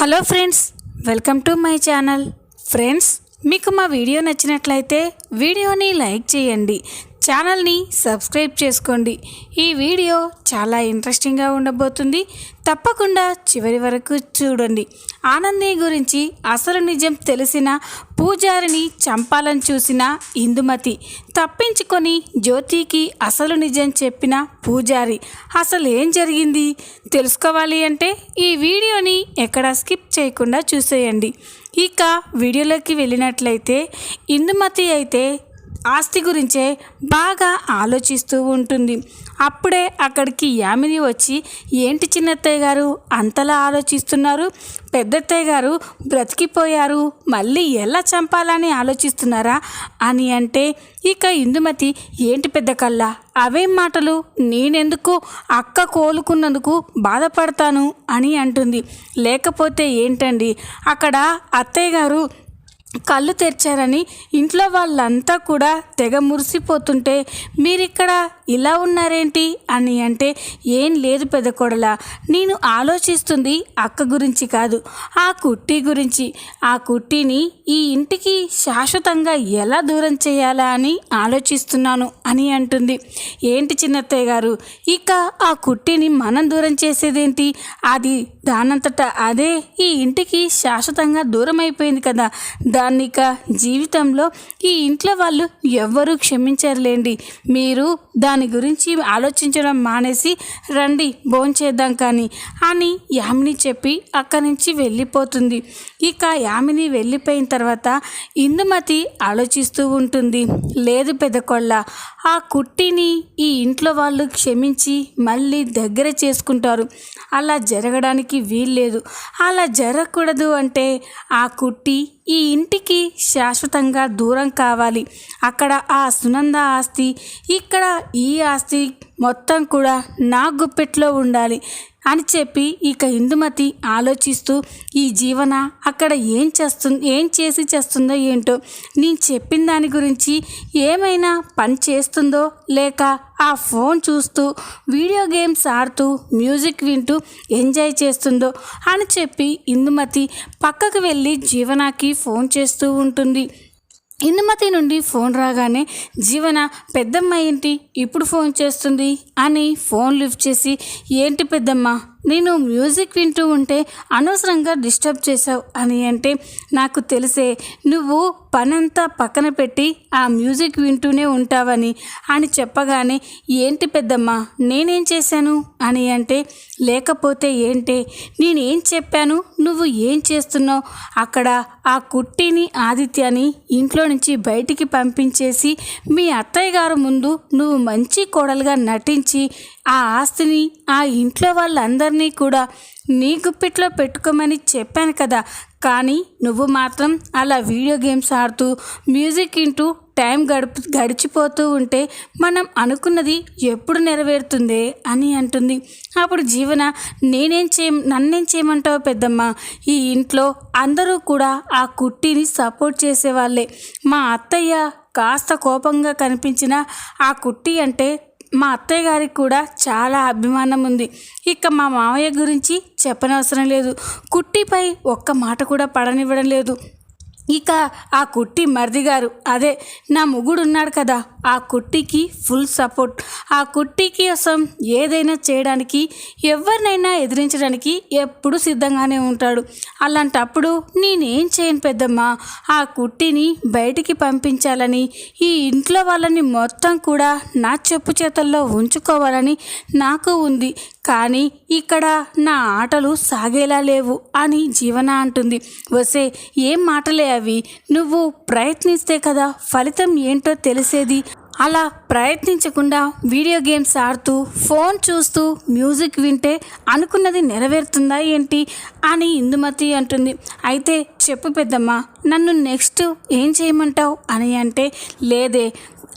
Hello friends welcome to my channel. Friends మీకు మా video నచ్చినట్లయితే వీడియోని లైక్ చేయండి. ఛానల్ని సబ్స్క్రైబ్ చేసుకోండి. ఈ వీడియో చాలా ఇంట్రెస్టింగ్గా ఉండబోతుంది. తప్పకుండా చివరి వరకు చూడండి. ఆనంది గురించి అసలు నిజం తెలిసిన పూజారిని చంపాలని చూసిన ఇందుమతి తప్పించుకొని జ్యోతికి అసలు నిజం చెప్పిన పూజారి. అసలు ఏం జరిగింది? తెలుసుకోవాలి అంటే ఈ వీడియోని ఎక్కడ స్కిప్ చేయకుండా చూసేయండి. ఇక వీడియోలోకి వెళ్ళినట్లయితే ఇందుమతి అయితే ఆస్తి గురించే బాగా ఆలోచిస్తూ ఉంటుంది. అప్పుడే అక్కడికి యామిని వచ్చి ఏంటి చిన్నత్తయ్య గారు అంతలా ఆలోచిస్తున్నారు? పెద్దత్తయ్య గారు బ్రతికిపోయారు మళ్ళీ ఎలా చంపాలని ఆలోచిస్తున్నారా? అని అంటే ఇక ఇందుమతి ఏంటి పెద్ద కల్లా అవేం మాటలు? నేనెందుకు అక్క కోలుకున్నందుకు బాధపడతాను? అని అంటుంది. లేకపోతే ఏంటండి? అక్కడ అత్తయ్య గారు కళ్ళు తెరిచారని ఇంట్లో వాళ్ళంతా కూడా తెగ మురిసిపోతుంటే మీరిక్కడ ఇలా ఉన్నారేంటి? అని అంటే ఏం లేదు పెద్ద నేను ఆలోచిస్తుంది అక్క గురించి కాదు ఆ కుట్టి గురించి. ఆ కుట్టిని ఈ ఇంటికి శాశ్వతంగా ఎలా దూరం చేయాలా అని ఆలోచిస్తున్నాను అని అంటుంది. ఏంటి చిన్నత్తయ్య గారు? ఇక ఆ కుట్టిని మనం దూరం చేసేదేంటి? అది దానంతట అదే ఈ ఇంటికి శాశ్వతంగా దూరం అయిపోయింది కదా. దాన్నిక జీవితంలో ఈ ఇంట్లో వాళ్ళు ఎవ్వరూ క్షమించరులేండి. మీరు దాని గురించి ఆలోచించడం మానేసి రండి భోంచేద్దాం కానీ. అని యామిని చెప్పి అక్కడి నుంచి వెళ్ళిపోతుంది. ఇక యామిని వెళ్ళిపోయిన తర్వాత ఇందుమతి ఆలోచిస్తూ ఉంటుంది. లేదు పెదకొళ్ళ ఆ కుట్టిని ఈ ఇంట్లో వాళ్ళు క్షమించి మళ్ళీ దగ్గర చేసుకుంటారు. అలా జరగడానికి వీల్లేదు. అలా జరగకూడదు అంటే ఆ కుట్టి ఈ ఇంటికి శాశ్వతంగా దూరం కావాలి. అక్కడ ఆ సునంద ఆస్తి ఇక్కడ ఈ ఆస్తి మొత్తం కూడా నా గుప్పెట్లో ఉండాలి. అని చెప్పి ఇక ఇందుమతి ఆలోచిస్తూ ఈ జీవన అక్కడ ఏం చేస్తుంది ఏం చేసి చేస్తుందో ఏంటో నేను చెప్పిన దాని గురించి ఏమైనా పని చేస్తుందో లేక ఆ ఫోన్ చూస్తూ వీడియో గేమ్స్ ఆడుతూ మ్యూజిక్ వింటూ ఎంజాయ్ చేస్తుందో అని చెప్పి ఇందుమతి పక్కకు వెళ్ళి జీవనాకి ఫోన్ చేస్తూ ఉంటుంది. ఇనుమతి నుండి ఫోన్ రాగానే జీవన పెద్దమ్మ ఏంటి? ఇప్పుడు ఫోన్ చేస్తుంది అని ఫోన్ లిఫ్ట్ చేసి ఏంటి పెద్దమ్మ నేను మ్యూజిక్ వింటూ ఉంటే అనవసరంగా డిస్టర్బ్ చేశావు అని అంటే నాకు తెలిసే నువ్వు పనంతా పక్కన పెట్టి ఆ మ్యూజిక్ వింటూనే ఉంటావని అని చెప్పగానే ఏంటి పెద్దమ్మ నేనేం చేశాను? అని అంటే లేకపోతే ఏంటి నేనేం చెప్పాను? నువ్వు ఏం చేస్తున్నావు? అక్కడ ఆ కుట్టిని ఆదిత్యని ఇంట్లో నుంచి బయటికి పంపించేసి మీ అత్తయ్య గారు ముందు నువ్వు మంచి కోడలుగా నటించి ఆ ఆస్తిని ఆ ఇంట్లో వాళ్ళందరినీ కూడా నీ గుప్పిట్లో పెట్టుకోమని చెప్పాను కదా కానీ నువ్వు మాత్రం అలా వీడియో గేమ్స్ ఆడుతూ మ్యూజిక్ వింటూ టైం గడుపు గడిచిపోతూ ఉంటే మనం అనుకున్నది ఎప్పుడు నెరవేరుతుందే అని అంటుంది. అప్పుడు జీవన నేనేం చేయ నన్నేం చేయమంటావు పెద్దమ్మ? ఈ ఇంట్లో అందరూ కూడా ఆ కుట్టిని సపోర్ట్ చేసేవాళ్ళే. మా అత్తయ్య కాస్త కోపంగా కనిపించిన ఆ కుట్టి అంటే మా అత్తయ్య గారికి కూడా చాలా అభిమానం ఉంది. ఇక మా మామయ్య గురించి చెప్పనవసరం లేదు. కుట్టిపై ఒక్క మాట కూడా పడనివ్వడం లేదు. ఇక ఆ కుట్టి మరిది గారు అదే నా ముగుడు ఉన్నాడు కదా. ఆ కుట్టికి ఫుల్ సపోర్ట్ ఆ కుట్టి కోసం ఏదైనా చేయడానికి ఎవరినైనా ఎదిరించడానికి ఎప్పుడు సిద్ధంగానే ఉంటాడు. అలాంటప్పుడు నేనేం చేయను పెద్దమ్మ? ఆ కుట్టిని బయటికి పంపించాలని ఈ ఇంట్లో వాళ్ళని మొత్తం కూడా నా చెప్పు చేతల్లో ఉంచుకోవాలని నాకు ఉంది. కానీ ఇక్కడ నా ఆటలు సాగేలా లేవు అని జీవన అంటుంది. వసే ఏం మాటలే అవి? నువ్వు ప్రయత్నిస్తే కదా ఫలితం ఏంటో తెలిసేది? అలా ప్రయత్నించకుండా వీడియో గేమ్స్ ఆడుతూ ఫోన్ చూస్తూ మ్యూజిక్ వింటే అనుకున్నది నెరవేరుతుందా ఏంటి అని ఇందుమతి అంటుంది. అయితే చెప్పు పెద్దమ్మ నన్ను నెక్స్ట్ ఏం చేయమంటావు అని అంటే లేదే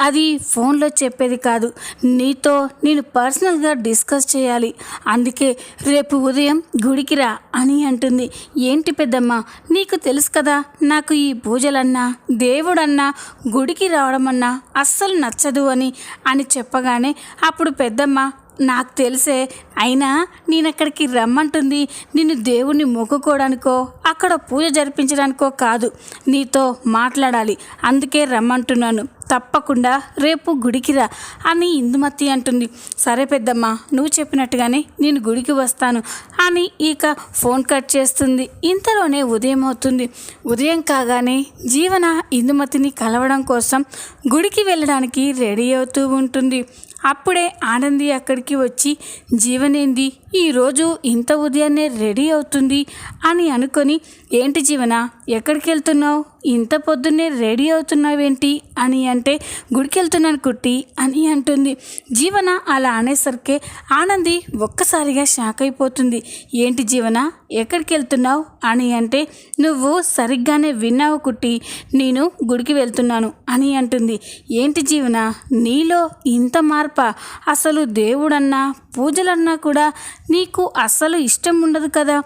అది ఫోన్లో చెప్పేది కాదు. నీతో నేను పర్సనల్గా డిస్కస్ చేయాలి. అందుకే రేపు ఉదయం గుడికి రా అని అంటుంది. ఏంటి పెద్దమ్మ నీకు తెలుసు కదా నాకు ఈ పూజలన్నా దేవుడన్నా గుడికి రావడం అన్నా అస్సలు నచ్చదు అని అని చెప్పగానే అప్పుడు పెద్దమ్మ నాకు తెలిసే అయినా నేను అక్కడికి రమ్మంటుంది. నిన్ను దేవుణ్ణి మొక్కుకోవడానికో అక్కడ పూజ జరిపించడానికో కాదు. నీతో మాట్లాడాలి. అందుకే రమ్మంటున్నాను. తప్పకుండా రేపు గుడికి రా అని ఇందుమతి అంటుంది. సరే పెద్దమ్మ నువ్వు చెప్పినట్టుగానే నేను గుడికి వస్తాను అని ఇక ఫోన్ కట్ చేస్తుంది. ఇంతలోనే ఉదయం అవుతుంది. ఉదయం కాగానే జీవన ఇందుమతిని కలవడం కోసం గుడికి వెళ్ళడానికి రెడీ అవుతూ ఉంటుంది. అప్పుడే ఆనంది అక్కడికి వచ్చి జీవనేంది? ఈరోజు ఇంత ఉదయాన్నే రెడీ అవుతుంది అని అనుకొని ఏంటి జీవన? ఎక్కడికి వెళ్తున్నావు ఇంత పొద్దున్నే రెడీ అవుతున్నావేంటి? అని అంటే గుడికి వెళ్తున్నాను కుట్టి అని అంటుంది. జీవన అలా అనేసరికి ఆనంది ఒక్కసారిగా షాక్ అయిపోతుంది. ఏంటి జీవన ఎక్కడికి వెళ్తున్నావు అని అంటే నువ్వు సరిగ్గానే విన్నావు కుట్టి నేను గుడికి వెళ్తున్నాను అని అంటుంది. ఏంటి జీవన నీలో ఇంత మార్ప? అసలు దేవుడన్నా పూజలన్నా కూడా నీకు అస్సలు ఇష్టం ఉండదు కదా?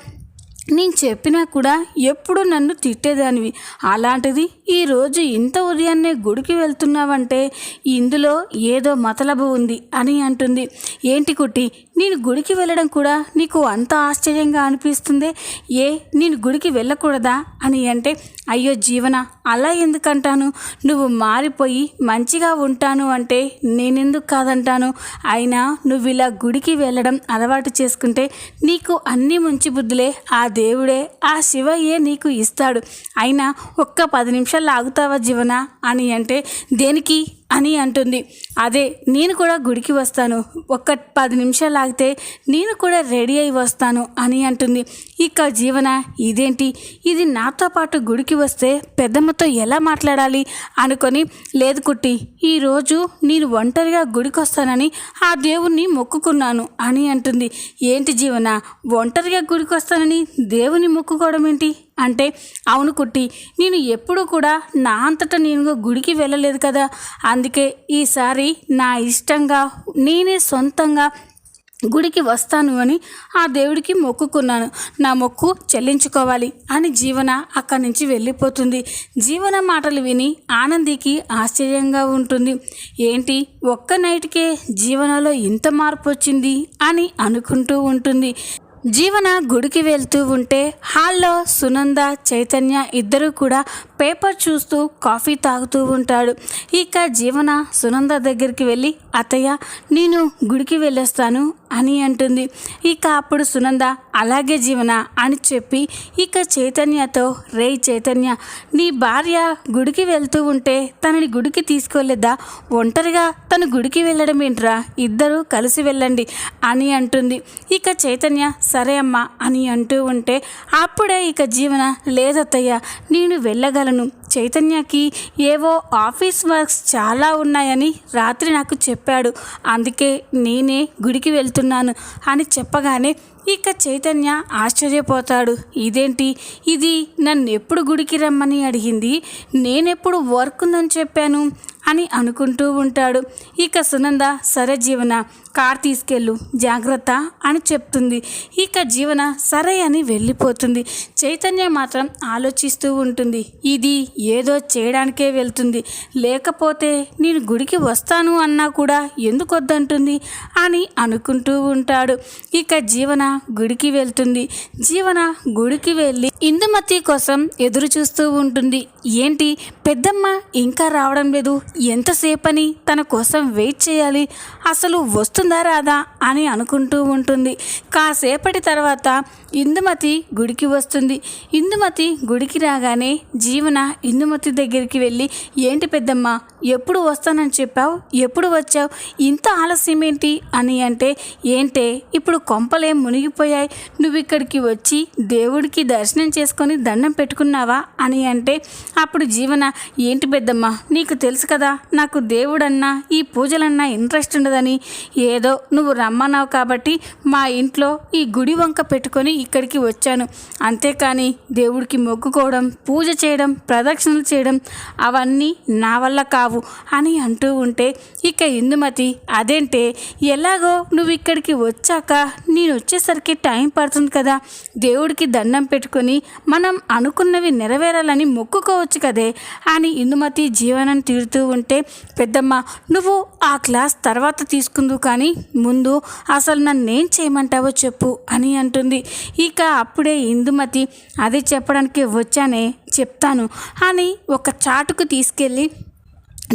నేను చెప్పినా కూడా ఎప్పుడు నన్ను తిట్టేదానివి. అలాంటిది ఈరోజు ఇంత ఉదయాన్నే గుడికి వెళ్తున్నావంటే ఇందులో ఏదో మతలబు ఉంది అని అంటుంది. ఏంటి కుట్టి నేను గుడికి వెళ్ళడం కూడా నీకు అంత ఆశ్చర్యంగా అనిపిస్తుందే? ఏ నేను గుడికి వెళ్ళకూడదా అని అంటే అయ్యో జీవన అలా ఎందుకంటాను? నువ్వు మారిపోయి మంచిగా ఉంటాను అంటే నేనెందుకు కాదంటాను? అయినా నువ్వు ఇలా గుడికి వెళ్ళడం అలవాటు చేసుకుంటే నీకు అన్ని మంచి బుద్ధులే. ఆ దేవుడే ఆ శివయ్యే నీకు ఇస్తాడు. అయినా ఒక్క పది నిమిషాలు ఆగుతావా జీవన? అని అంటే దేనికి? అని అంటుంది. అదే నేను కూడా గుడికి వస్తాను. ఒక్క పది నిమిషాలు ఆగితే నేను కూడా రెడీ అయి వస్తాను అని అంటుంది. ఇక జీవన ఇదేంటి? ఇది నాతో పాటు గుడికి వస్తే పెద్దమ్మతో ఎలా మాట్లాడాలి అనుకొని లేదు కుట్టి ఈరోజు నేను ఒంటరిగా గుడికి వస్తానని ఆ దేవుణ్ణి మొక్కుకున్నాను అని అంటుంది. ఏంటి జీవన ఒంటరిగా గుడికి వస్తానని దేవుని మొక్కుకోవడం ఏంటి? అంటే అవును కుట్టి నేను ఎప్పుడు కూడా నా అంతటా నేను గుడికి వెళ్ళలేదు కదా. అందుకే ఈసారి నా ఇష్టంగా నేనే సొంతంగా గుడికి వస్తాను అని ఆ దేవుడికి మొక్కుకున్నాను. నా మొక్కు చెల్లించుకోవాలి అని జీవన అక్కడి నుంచి వెళ్ళిపోతుంది. జీవన మాటలు విని ఆనందికి ఆశ్చర్యంగా ఉంటుంది. ఏంటి ఒక్క నైట్కే జీవనలో ఇంత మార్పు వచ్చింది అని అనుకుంటూ ఉంటుంది. జీవన గుడికి వెళ్తూ ఉంటే హాల్లో సునంద చైతన్య ఇద్దరూ కూడా పేపర్ చూస్తూ కాఫీ తాగుతూ ఉంటాడు. ఇక జీవన సునంద దగ్గరికి వెళ్ళి అత్తయ్య నేను గుడికి వెళ్ళొస్తాను అని అంటుంది. ఇక అప్పుడు సునంద అలాగే జీవన అని చెప్పి ఇక చైతన్యతో రే చైతన్య నీ భార్య గుడికి వెళ్తూ ఉంటే తనని గుడికి తీసుకోలేదా? ఒంటరిగా తను గుడికి వెళ్ళడం ఏంట్రా? ఇద్దరూ కలిసి వెళ్ళండి అని అంటుంది. ఇక చైతన్య సరే అమ్మా అని అంటూ ఉంటే అప్పుడే ఇక జీవన లేదత్తయ్య నేను వెళ్ళగలను చైతన్యకి ఏవో ఆఫీస్ వర్క్స్ చాలా ఉన్నాయని రాత్రి నాకు చెప్పాడు. అందుకే నేనే గుడికి వెళ్తున్నాను అని చెప్పగానే ఇక చైతన్య ఆశ్చర్యపోతాడు. ఇదేంటి? ఇది నన్ను ఎప్పుడు గుడికి రమ్మని అడిగింది? నేనెప్పుడు వర్క్ ఉందని చెప్పాను? అని అనుకుంటూ ఉంటాడు. ఇక సునంద సరే జీవన కార్ తీసుకెళ్ళు జాగ్రత్త అని చెప్తుంది. ఇక జీవన సరే అని వెళ్ళిపోతుంది. చైతన్య మాత్రం ఆలోచిస్తూ ఉంటుంది. ఇది ఏదో చేయడానికే వెళ్తుంది. లేకపోతే నేను గుడికి వస్తాను అన్నా కూడా ఎందుకు వద్దంటుంది అని అనుకుంటూ ఉంటాడు. ఇక జీవన గుడికి వెళ్తుంది. జీవన గుడికి వెళ్ళి ఇందుమతి కోసం ఎదురు చూస్తూ ఉంటుంది. ఏంటి? పెద్దమ్మ ఇంకా రావడం లేదు. ఎంతసేపని తన కోసం వెయిట్ చేయాలి? అసలు వస్తుంది రాదా అని అనుకుంటూ ఉంటుంది. కాసేపటి తర్వాత ఇందుమతి గుడికి వస్తుంది. ఇందుమతి గుడికి రాగానే జీవన ఇందుమతి దగ్గరికి వెళ్ళి ఏంటి పెద్దమ్మ ఎప్పుడు వస్తానని చెప్పావు? ఎప్పుడు వచ్చావు? ఇంత ఆలస్యం ఏంటి అని అంటే ఏంటే ఇప్పుడు కొంపలేం మునిగిపోయాయి. నువ్వు ఇక్కడికి వచ్చి దేవుడికి దర్శనం చేసుకొని దండం పెట్టుకున్నావా? అని అంటే అప్పుడు జీవన ఏంటి పెద్దమ్మ నీకు తెలుసు కదా నాకు దేవుడన్నా ఈ పూజలన్నా ఇంట్రెస్ట్ ఉండదని. ఏదో నువ్వు రమ్మన్నావు కాబట్టి మా ఇంట్లో ఈ గుడి వంక పెట్టుకొని ఇక్కడికి వచ్చాను. అంతేకాని దేవుడికి మొక్కుకోవడం పూజ చేయడం ప్రదక్షిణలు చేయడం అవన్నీ నా వల్ల కావు అని అంటూ ఉంటే ఇక ఇందుమతి అదేంటే ఎలాగో నువ్వు ఇక్కడికి వచ్చాక నేను వచ్చేసరికి టైం పడుతుంది కదా. దేవుడికి దండం పెట్టుకొని మనం అనుకున్నవి నెరవేరాలని మొక్కుకోవచ్చు కదే అని ఇందుమతి జీవనం తీరుతూ ఉంటే పెద్దమ్మ నువ్వు ఆ క్లాస్ తర్వాత తీసుకుందు కానీ ముందు అసలు నన్నేం చేయమంటావో చెప్పు అని అంటుంది. ఇక అప్పుడే ఇందుమతి అది చెప్పడానికి వచ్చానే చెప్తాను అని ఒక చాటుకు తీసుకెళ్ళి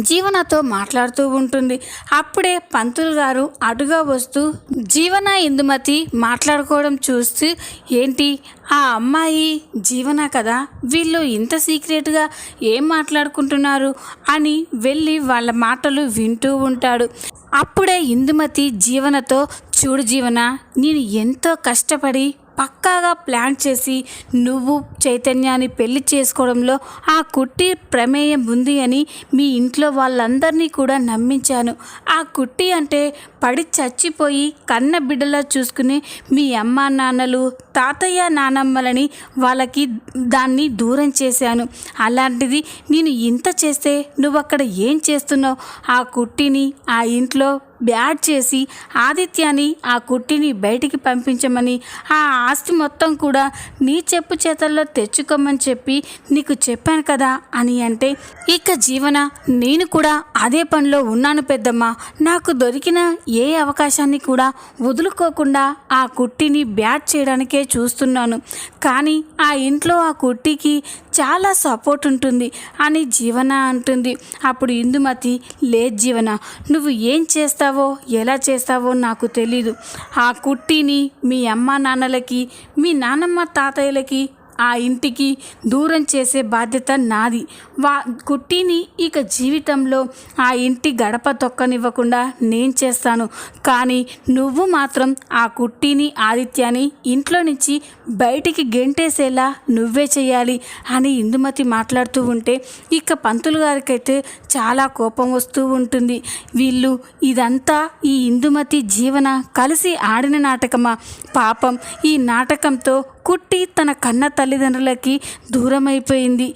జీవనతో మాట్లాడుతూ ఉంటుంది. అప్పుడే పంతులు గారు అటుగా వస్తూ జీవన ఇందుమతి మాట్లాడుకోవడం చూస్తూ ఏంటి ఆ అమ్మాయి జీవన కదా? వీళ్ళు ఇంత సీక్రెట్గా ఏం మాట్లాడుకుంటున్నారు? అని వెళ్ళి వాళ్ళ మాటలు వింటూ ఉంటాడు. అప్పుడే ఇందుమతి జీవనతో చూడు జీవన నేను ఎంతో కష్టపడి పక్కాగా ప్లాన్ చేసి నువ్వు చైతన్యాన్ని పెళ్ళి చేసుకోవడంలో ఆ కుట్టి ప్రమేయం ఉంది అని మీ ఇంట్లో వాళ్ళందరినీ కూడా నమ్మించాను. ఆ కుట్టి అంటే పడి చచ్చిపోయి కన్న బిడ్డలా చూసుకుని మీ అమ్మ నాన్నలు తాతయ్య నానమ్మలని వాళ్ళకి దాన్ని దూరం చేశాను. అలాంటిది నేను ఇంత చేస్తే నువ్వు అక్కడ ఏం చేస్తున్నావు? ఆ కుట్టిని ఆ ఇంట్లో బ్యాడ్ చేసి ఆదిత్యాన్ని ఆ కుట్టిని బయటికి పంపించమని ఆ ఆస్తి మొత్తం కూడా నీ చెప్పు చేతల్లో తెచ్చుకోమని చెప్పి నీకు చెప్పాను కదా అని అంటే ఇక జీవన నేను కూడా అదే పనిలో ఉన్నాను పెద్దమ్మ. నాకు దొరికిన ఏ అవకాశాన్ని కూడా వదులుకోకుండా ఆ కుట్టిని బ్యాట్ చేయడానికే చూస్తున్నాను. కానీ ఆ ఇంట్లో ఆ కుట్టికి చాలా సపోర్ట్ ఉంటుంది అని జీవన అంటుంది. అప్పుడు ఇందుమతి లేదు జీవన నువ్వు ఏం చేస్తావు ఎలా చేస్తావో నాకు తెలీదు. ఆ కుట్టిని మీ అమ్మ నాన్నలకి మీ నాన్నమ్మ తాతయ్యలకి ఆ ఇంటికి దూరం చేసే బాధ్యత నాది. వా కుట్టిని ఇక జీవితంలో ఆ ఇంటి గడప తొక్కనివ్వకుండా నేను చేస్తాను. కానీ నువ్వు మాత్రం ఆ కుట్టిని ఆదిత్యాన్ని ఇంట్లో నుంచి బయటికి గెంటేసేలా నువ్వే చేయాలి అని ఇందుమతి మాట్లాడుతూ ఉంటే ఇక పంతులు గారికైతే చాలా కోపం వస్తూ ఉంటుంది. వీళ్ళు ఇదంతా ఈ ఇందుమతి జీవన కలిసి ఆడిన నాటకమా? పాపం ఈ నాటకంతో కుట్టి తన కన్న తల్లిదండ్రులకి దూరమైపోయింది.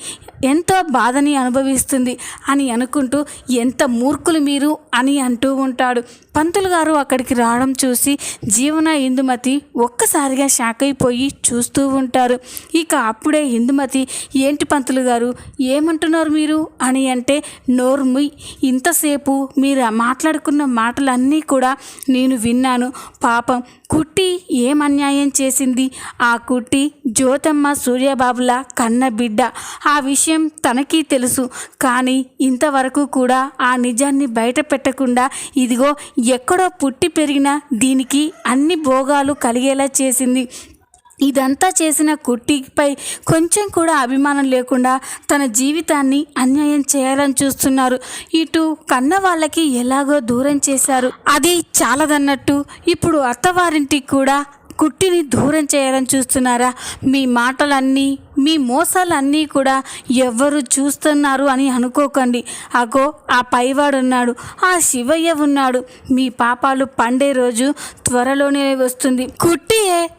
ఎంతో బాధని అనుభవిస్తుంది అని అనుకుంటూ ఎంత మూర్ఖులు మీరు అని అంటూ ఉంటాడు. పంతులు గారు అక్కడికి రావడం చూసి జీవన ఇందుమతి ఒక్కసారిగా షాక్ అయిపోయి చూస్తూ ఉంటారు. ఇక అప్పుడే ఇందుమతి ఏంటి పంతులు గారు ఏమంటున్నారు మీరు? అని అంటే నోర్మి ఇంతసేపు మీరు మాట్లాడుకున్న మాటలన్నీ కూడా నేను విన్నాను. పాపం కుట్టి ఏం అన్యాయం చేసింది? ఆ కుట్టి జ్యోతమ్మ సూర్యబాబుల కన్న బిడ్డ. ఆ విషయం విషయం తనకి తెలుసు. కానీ ఇంతవరకు కూడా ఆ నిజాన్ని బయట పెట్టకుండా ఇదిగో ఎక్కడో పుట్టి పెరిగిన దీనికి అన్ని భోగాలు కలిగేలా చేసింది. ఇదంతా చేసిన కుట్టిపై కొంచెం కూడా అభిమానం లేకుండా తన జీవితాన్ని అన్యాయం చేయాలని చూస్తున్నారు. ఇటు కన్న వాళ్ళకి ఎలాగో దూరం చేశారు. అది చాలదన్నట్టు ఇప్పుడు అత్తవారింటికి కూడా కుట్టిని దూరం చేయాలని చూస్తున్నారా? మీ మాటలన్నీ మీ మోసాలన్నీ కూడా ఎవరు చూస్తున్నారు అని అనుకోకండి. అగో ఆ పైవాడు ఉన్నాడు ఆ శివయ్య ఉన్నాడు. మీ పాపాలు పండే రోజు త్వరలోనే వస్తుంది. కుట్టియే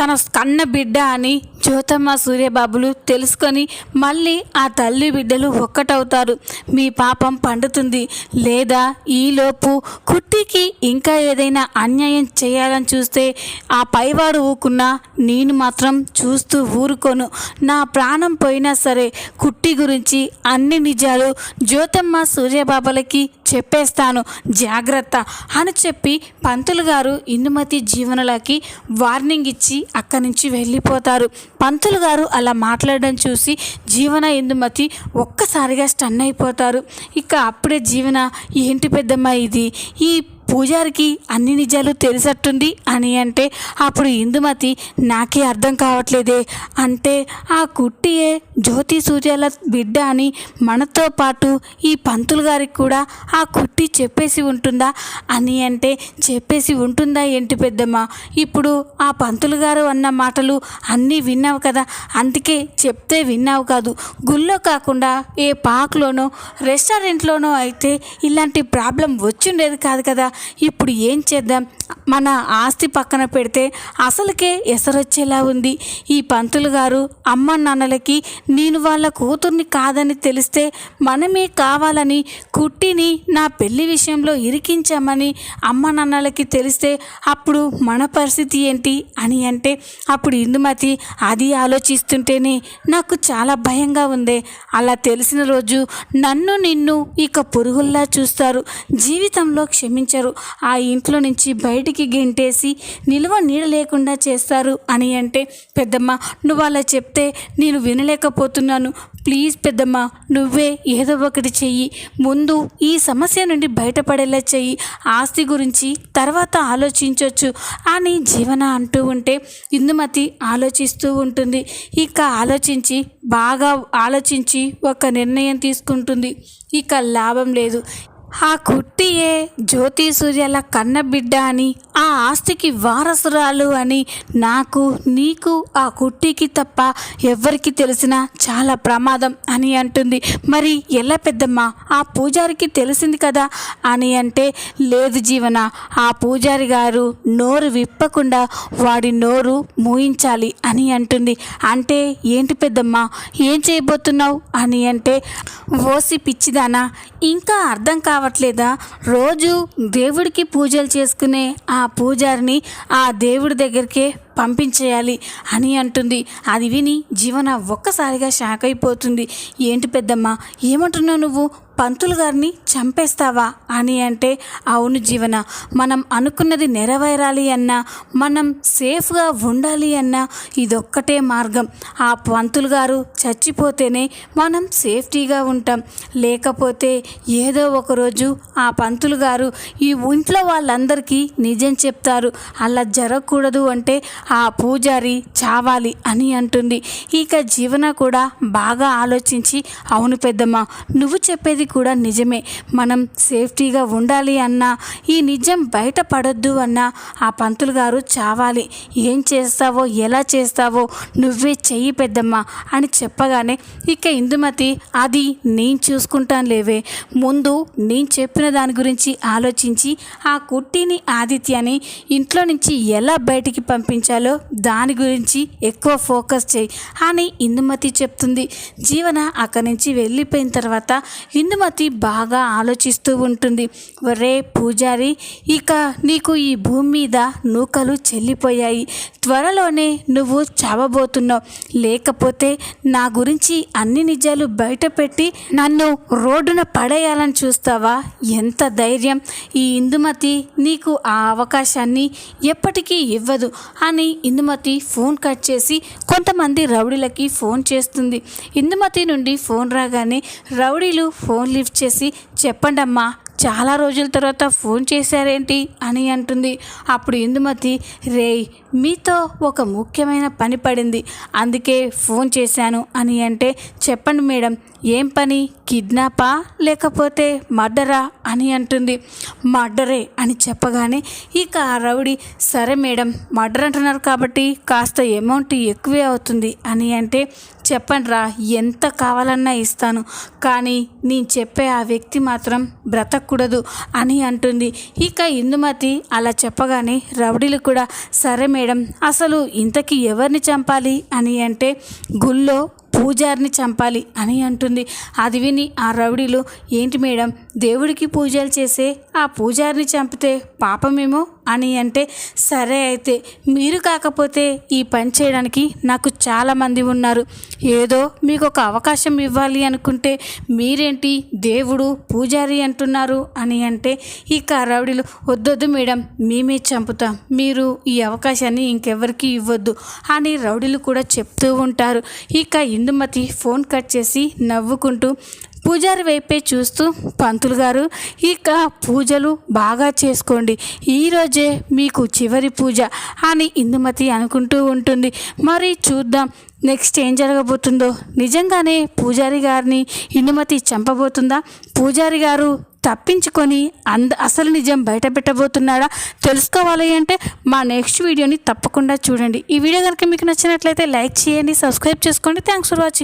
తన కన్న బిడ్డ అని జ్యోతమ్మ సూర్యబాబులు తెలుసుకొని మళ్ళీ ఆ తల్లి బిడ్డలు ఒక్కటవుతారు. మీ పాపం పండుతుంది. లేదా ఈలోపు కుట్టికి ఇంకా ఏదైనా అన్యాయం చేయాలని చూస్తే ఆ పైవాడు ఊకున్నా నేను మాత్రం చూస్తూ ఊరుకోను. నా ప్రాణం పోయినా సరే కుట్టి గురించి అన్ని నిజాలు జ్యోతమ్మ సూర్యబాబులకి చెప్పేస్తాను. జాగ్రత్త అని చెప్పి పంతులు గారు ఇందుమతి జీవనలకి వార్నింగ్ ఇచ్చి అక్కడి నుంచి వెళ్ళిపోతారు. పంతులు గారు అలా మాట్లాడడం చూసి జీవన ఇందుమతి ఒక్కసారిగా స్టన్ అయిపోతారు. ఇక అప్పుడే జీవన ఏంటి పెద్దమ్మ ఇది ఈ పూజారికి అన్ని నిజాలు తెలిసట్టుంది అని అంటే అప్పుడు ఇందుమతి నాకే అర్థం కావట్లేదే అంటే ఆ కుట్టియే జ్యోతి సూర్యాల బిడ్డ అని మనతో పాటు ఈ పంతులు గారికి కూడా ఆ కుట్టి చెప్పేసి ఉంటుందా? అని అంటే చెప్పేసి ఉంటుందా ఏంటి పెద్దమ్మ? ఇప్పుడు ఆ పంతులు గారు అన్న మాటలు అన్నీ విన్నావు కదా అందుకే చెప్తే విన్నావు కాదు. గుళ్ళో కాకుండా ఏ పార్క్లోనో రెస్టారెంట్లోనో అయితే ఇలాంటి ప్రాబ్లం వచ్చిండేది కాదు కదా. ఇప్పుడు ఏం చేద్దాం? మన ఆస్తి పక్కన పెడితే అసలుకే ఎసరొచ్చేలా ఉంది. ఈ పంతులు గారు అమ్మ నాన్నలకి నేను వాళ్ళ కూతుర్ని కాదని తెలిస్తే మనమే కావాలని కుట్టిని నా పెళ్ళి విషయంలో ఇరికించామని అమ్మ నాన్నలకి తెలిస్తే అప్పుడు మన పరిస్థితి ఏంటి అని అంటే అప్పుడు ఇందుమతి అది ఆలోచిస్తుంటేనే నాకు చాలా భయంగా ఉంది. అలా తెలిసిన రోజు నన్ను నిన్ను ఇక పురుగుల్లా చూస్తారు. జీవితంలో క్షమించరు. ఆ ఇంట్లో నుంచి బయట బయటికి గెంటేసి నిలువ నీడ లేకుండా చేస్తారు అని అంటే పెద్దమ్మ నువ్వు అలా చెప్తే నేను వినలేకపోతున్నాను. ప్లీజ్ పెద్దమ్మ నువ్వే ఏదో ఒకటి చెయ్యి. ముందు ఈ సమస్య నుండి బయటపడేలా చెయ్యి. ఆస్తి గురించి తర్వాత ఆలోచించవచ్చు అని జీవన అంటూ ఉంటే ఇందుమతి ఆలోచిస్తూ ఉంటుంది. ఇక ఆలోచించి బాగా ఆలోచించి ఒక నిర్ణయం తీసుకుంటుంది. ఇక లాభం లేదు. ఆ కుట్టియే జ్యోతి సూర్యల కన్న బిడ్డ అని ఆ ఆస్తికి వారసురాలు అని నాకు నీకు ఆ కుట్టికి తప్ప ఎవరికి తెలిసినా చాలా ప్రమాదం అని అంటుంది. మరి ఎలా పెద్దమ్మ? ఆ పూజారికి తెలిసింది కదా అని అంటే లేదు జీవన ఆ పూజారి గారు నోరు విప్పకుండా వాడి నోరు మూయించాలి అని అంటుంది. అంటే ఏంటి పెద్దమ్మ? ఏం చేయబోతున్నావు? అని అంటే ఓసి పిచ్చిదానా ఇంకా అర్థం రావట్లేదా? రోజు దేవుడికి పూజలు చేసుకునే ఆ పూజారిని ఆ దేవుడి దగ్గరికే పంపించేయాలి అని అంటుంది. అది విని జీవన ఒక్కసారిగా షాక్ అయిపోతుంది. ఏంటి పెద్దమ్మ? ఏమంటున్నావు నువ్వు? పంతులు గారిని చంపేస్తావా అని అంటే అవును జీవన మనం అనుకున్నది నెరవేరాలి అన్నా మనం సేఫ్గా ఉండాలి అన్నా ఇదొక్కటే మార్గం. ఆ పంతులు గారు చచ్చిపోతేనే మనం సేఫ్టీగా ఉంటాం. లేకపోతే ఏదో ఒకరోజు ఆ పంతులు గారు ఈ ఇంట్లో వాళ్ళందరికీ నిజం చెప్తారు. అలా జరగకూడదు అంటే ఆ పూజారి చావాలి అని అంటుంది. ఇక జీవన కూడా బాగా ఆలోచించి అవును పెద్దమ్మ నువ్వు చెప్పేది కూడా నిజమే. మనం సేఫ్టీగా ఉండాలి అన్నా ఈ నిజం బయటపడొద్దు అన్నా ఆ పంతులు గారు చావాలి. ఏం చేస్తావో ఎలా చేస్తావో నువ్వే చెయ్యి పెద్దమ్మ అని చెప్పగానే ఇక ఇందుమతి అది నేను చూసుకుంటాను లేవే. ముందు నేను చెప్పిన దాని గురించి ఆలోచించి ఆ కుట్టిని ఆదిత్యని ఇంట్లో నుంచి ఎలా బయటికి పంపించాలో దాని గురించి ఎక్కువ ఫోకస్ చేయి అని ఇందుమతి చెప్తుంది. జీవన అక్కడి నుంచి వెళ్ళిపోయిన తర్వాత ఇందుమతి బాగా ఆలోచిస్తూ ఉంటుంది. ఒరే పూజారి ఇక నీకు ఈ భూమి మీద నూకలు చెల్లిపోయాయి. త్వరలోనే నువ్వు చావబోతున్నావు. లేకపోతే నా గురించి అన్ని నిజాలు బయటపెట్టి నన్ను రోడ్డున పడేయాలని చూస్తావా? ఎంత ధైర్యం! ఈ ఇందుమతి నీకు ఆ అవకాశాన్ని ఎప్పటికీ ఇవ్వదు అని ఇందుమతి ఫోన్ కట్ చేసి కొంతమంది రౌడీలకి ఫోన్ చేస్తుంది. ఇందుమతి నుండి ఫోన్ రాగానే రౌడీలు ఫోన్ లిఫ్ట్ చేసి చెప్పండి అమ్మా చాలా రోజుల తర్వాత ఫోన్ చేశారేంటి? అని అంటుంది. అప్పుడు ఇందుమతి రేయ్ మీతో ఒక ముఖ్యమైన పని పడింది అందుకే ఫోన్ చేశాను అని అంటే చెప్పండి మేడం ఏం పని? కిడ్నాపా? లేకపోతే మర్డరా? అని అంటుంది. మర్డరే అని చెప్పగానే ఇక ఆ రౌడీ సరే మేడం మర్డర్ అంటున్నారు కాబట్టి కాస్త అమౌంట్ ఎక్కువే అవుతుంది అని అంటే చెప్పండి రా ఎంత కావాలన్నా ఇస్తాను కానీ నేను చెప్పే ఆ వ్యక్తి మాత్రం బ్రతకూడదు అని అంటుంది. ఇక ఇందుమతి అలా చెప్పగానే రౌడీలు కూడా సరే మేడం అసలు ఇంతకీ ఎవరిని చంపాలి అని అంటే గుళ్ళో పూజారిని చంపాలి అని అంటుంది. అది విని ఆ రౌడీలు ఏంటి మేడం దేవుడికి పూజలు చేసే ఆ పూజారిని చంపితే పాపమేమో? అని అంటే సరే అయితే మీరు కాకపోతే ఈ పని చేయడానికి నాకు చాలామంది ఉన్నారు. ఏదో మీకు ఒక అవకాశం ఇవ్వాలి అనుకుంటే మీరేంటి దేవుడు పూజారి అంటున్నారు అని అంటే ఈ కారావిడిలు వద్దొద్దు మేడం మేమే చంపుతాం. మీరు ఈ అవకాశాన్ని ఇంకెవరికి ఇవ్వద్దు అని రౌడీలు కూడా చెప్తూ ఉంటారు. ఇక ఇందుమతి ఫోన్ కట్ చేసి నవ్వుకుంటూ పూజారి వైపే చూస్తూ పంతులు గారు ఇక పూజలు బాగా చేసుకోండి. ఈరోజే మీకు చివరి పూజ అని ఇందుమతి అనుకుంటూ ఉంటుంది. మరి చూద్దాం నెక్స్ట్ ఏం జరగబోతుందో. నిజంగానే పూజారి గారిని ఇందుమతి చంపబోతుందా? పూజారి గారు తప్పించుకొని అంద అసలు నిజం బయట పెట్టబోతున్నాడా తెలుసుకోవాలి అంటే మా నెక్స్ట్ వీడియోని తప్పకుండా చూడండి. ఈ వీడియో కనుక మీకు నచ్చినట్లయితే లైక్ చేయండి సబ్స్క్రైబ్ చేసుకోండి. Thanks for watching.